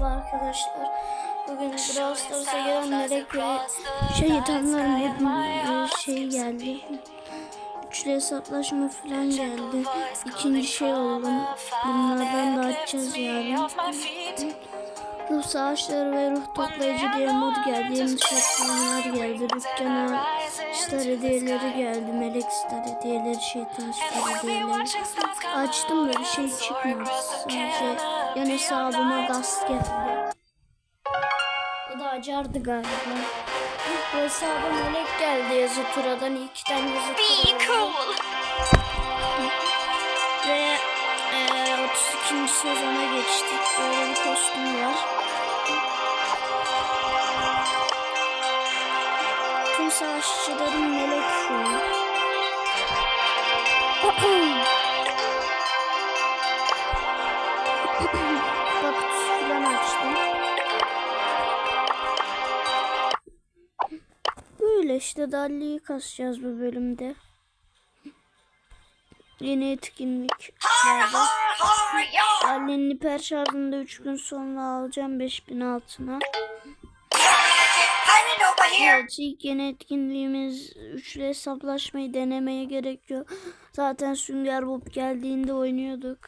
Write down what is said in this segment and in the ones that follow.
Merhaba arkadaşlar. Bugün Brawl Stars'a gelen melek ve şeytanların bir şey geldi. Üçlü hesaplaşma falan geldi. İkinci şey oldum. Bunlardan da açacağız yarın. Ruh savaşları ve ruh toplayıcı diye mod geldi. Yeni şartlar geldi. Dükkana star hediyeleri geldi. Melek star hediyeleri, şeytan star hediyeleri. Açtım da bir şey çıkmadı. Sadece yan hesabıma gaz geldi. O da acardı galiba. Bu hesaba melek geldi yazı turadan. iki tane yazı tura oldu. Ve e, 32. sezona geçtik. Böyle bir kostüm var. Tüm savaşçıların melek şu Dalli'yi kasacağız bu bölümde. Yeni etkinlik. Ali'nin hiper şarjını da 3 gün sonra alacağım 5000 altına. Evet ilk yeni etkinliğimiz üçlü hesaplaşmayı denemeye gerek yok. Zaten Sünger Bob geldiğinde oynuyorduk.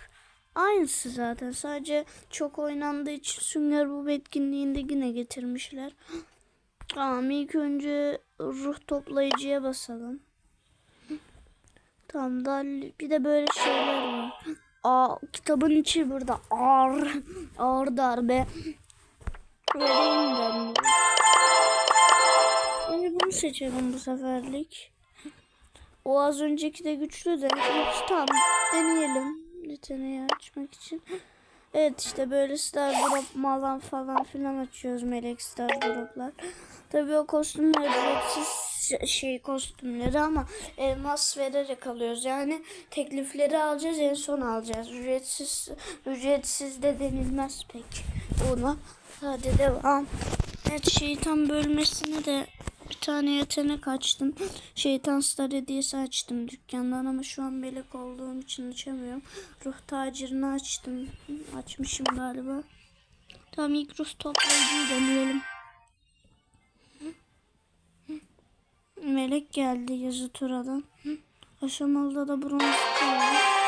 Aynısı zaten sadece çok oynandığı için Sünger Bob etkinliğinde yine getirmişler. Tamam ilk önce ruh toplayıcıya basalım. Tamam da bir de böyle şeyler var. Aa, kitabın içi burada ağır ağır darbe. Vereyim ben. Yani bunu seçelim bu seferlik. O az önceki de güçlü de. Tamam deneyelim. Yeteneği açmak için. Evet işte böyle star drop malan falan filan açıyoruz melek star droplar. Tabii o kostümler ücretsiz şey kostümleri ama elmas vererek alıyoruz. Yani teklifleri alacağız en son alacağız. Ücretsiz ücretsiz de denilmez pek ona. Hadi devam. Evet şeytan bölmesine de bir tane yetenek açtım. Şeytan star hediyesi açtım dükkandan ama şu an melek olduğum için açamıyorum. Ruh tacirini açtım. Açmışım galiba. Tamam ilk ruh toplayıcıyı deneyelim. Melek geldi yazı turadan. Aşamalıda da bronz kaldı.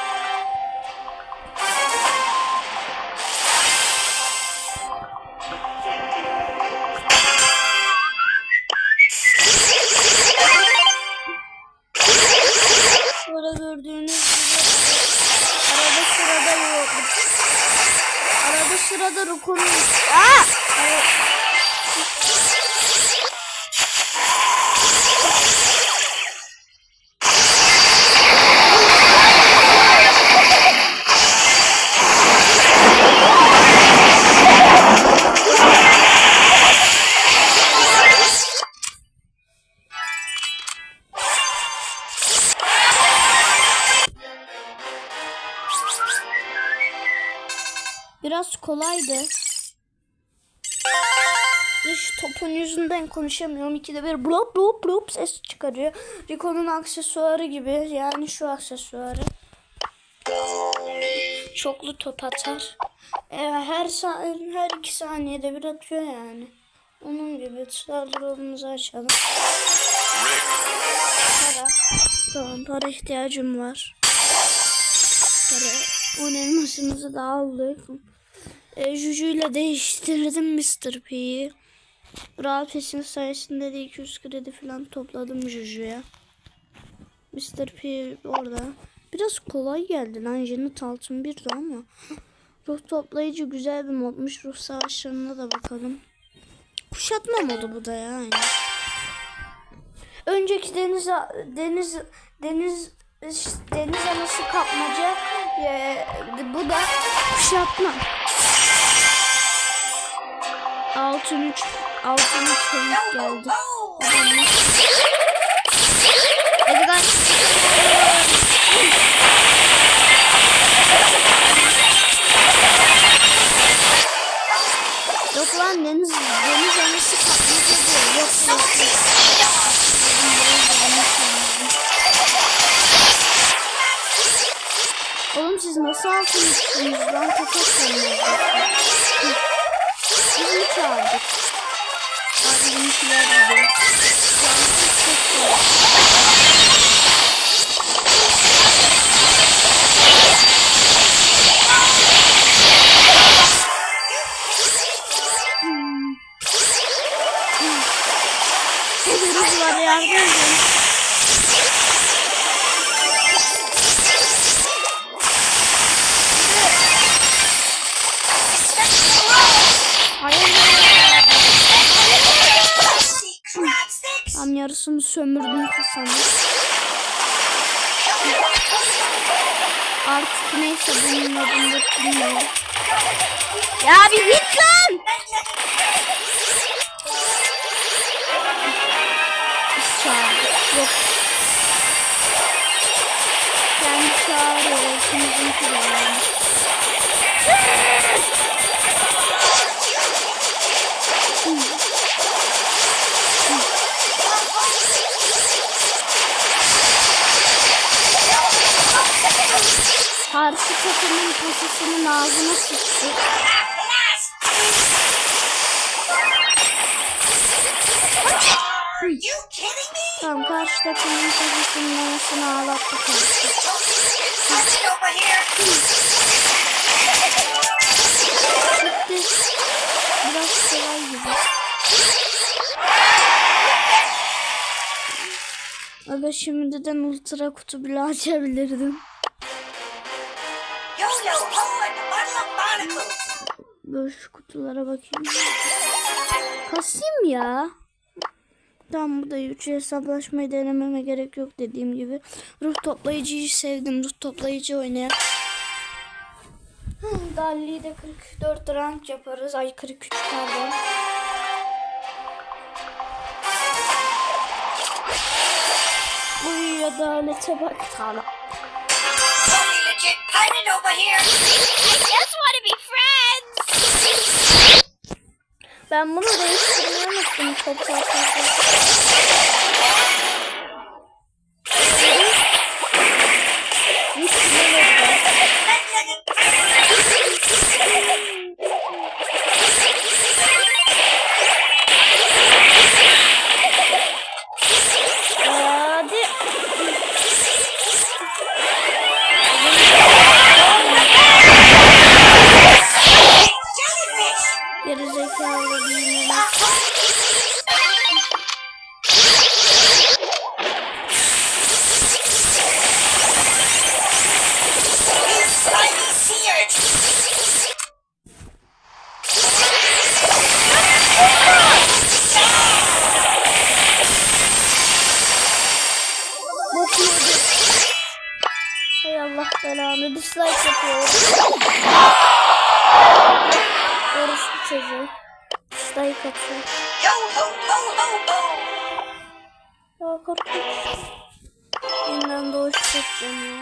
Kolaydı. Dış topun yüzünden konuşamıyorum. İkide bir blop blop blop ses çıkarıyor. Rico'nun aksesuarı gibi. Yani şu aksesuarı. Çoklu top atar. Ee, her her iki saniyede bir atıyor yani. Onun gibi saldırımızı açalım. Para. Tamam para ihtiyacım var. Para. On elmasımızı da aldık. E, Juju ile değiştirdim Mr. P'yi. Brawl Pass'in sayesinde de 200 kredi falan topladım Juju'ya. Mr. P orada. Biraz kolay geldi lan. Janet altın birdi ama. Ruh toplayıcı güzel bir modmuş. Ruh savaşlarına da bakalım. Kuşatma modu bu da yani. Önceki deniz deniz deniz deniz anası kapmaca e, bu da kuşatma. Altın üç altın üç çelik geldi. Hadi kaç. Yok lan deniz deniz anası kapmaca diyor. Yok yok yok. Nasıl altın üstümüzden kapak sanıyoruz? Bizi mi çağırdık? Abi benimkiler gibi. Cansız çok zor. Hepimiz var yardım edin. Yarısını sömürdüm kasanın. Artık neyse bunun adını bilmiyorum. Ya bir git lan! Yok. Kendi çağırıyor. İkimizin yani. Karşı takımın pasasının ağzına sıçtı. Tamam karşı takımın pasasının ağzına ağlattı karşı. Bitti. Biraz kolay gibi. Aga şimdiden ultra kutu bile açabilirdim. Böyle şu kutulara bakayım. Kasayım ya. Tamam bu da üç hesaplaşmayı denememe gerek yok dediğim gibi. Ruh toplayıcıyı sevdim. Ruh toplayıcı oynayan. Dalli'yi de 44 rank yaparız. Ay 43 pardon. Uy adalete bak. Tamam. Totally legit over here! I just want to be friends. Ben bunu değiştirmeyi unuttum. Çok fazla. Atıyor. Yo ho ho ho ho! Ya korkunç. Yeniden doğuş yapacağım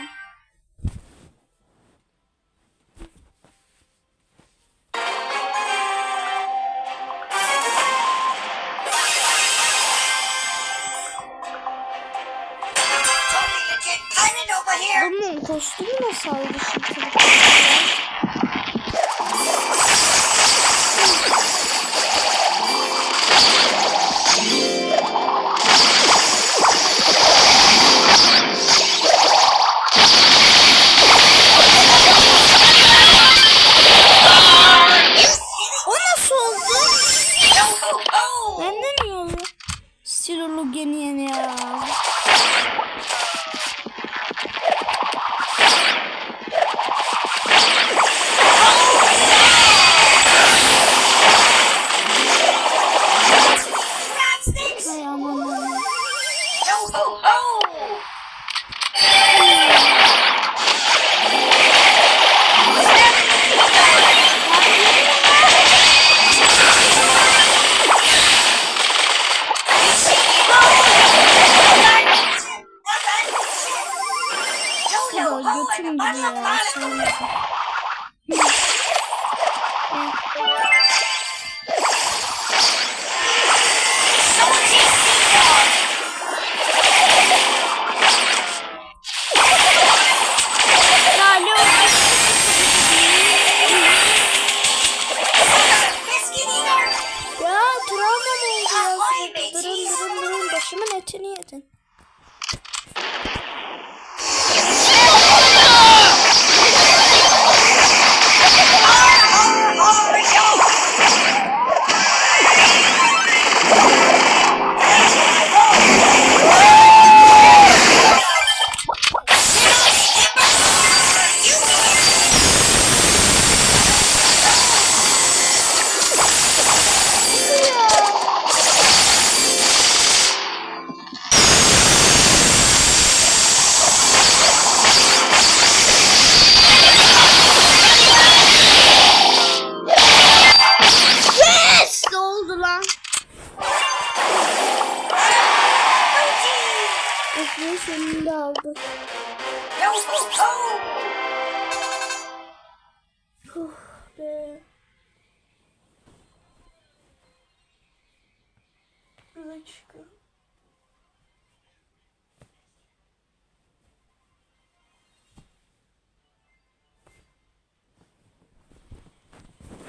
Bir dakika.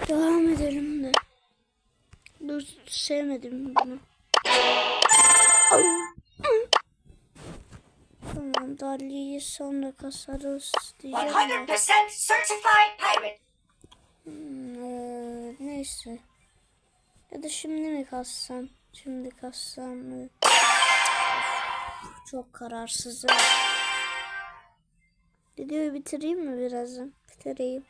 Devam edelim de. Dur sevmedim bunu. Tamam Dali'yi sonra kasarız diyeceğim. de. 100% certified pirate. Hmm, neyse. Ya da şimdi mi kassam? Şimdi kassam? Çok kararsızım. Videoyu bitireyim mi birazdan? Bitireyim.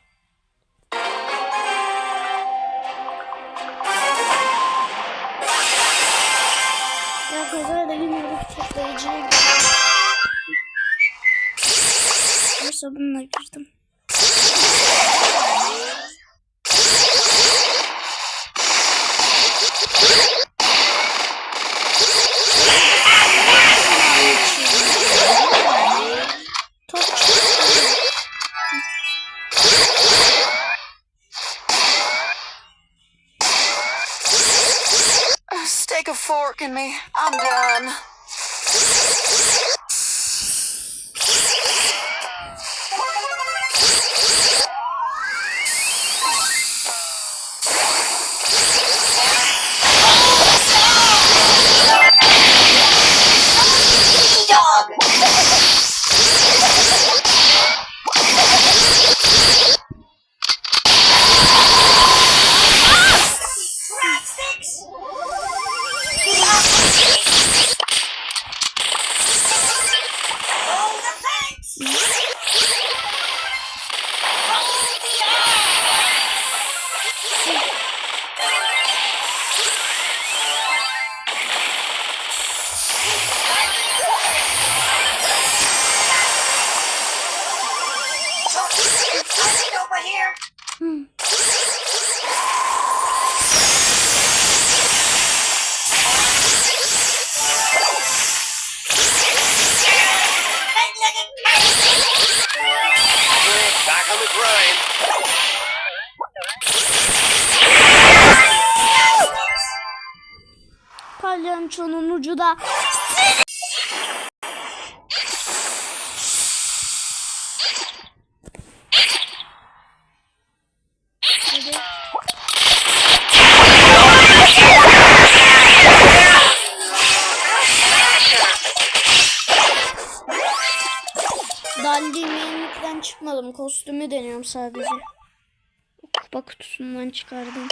Ya kazayla yine toplayıcıya girdim. Neyse bununla girdim. asking me. aldım. Kostümü deniyorum sadece. Kupa kutusundan çıkardım.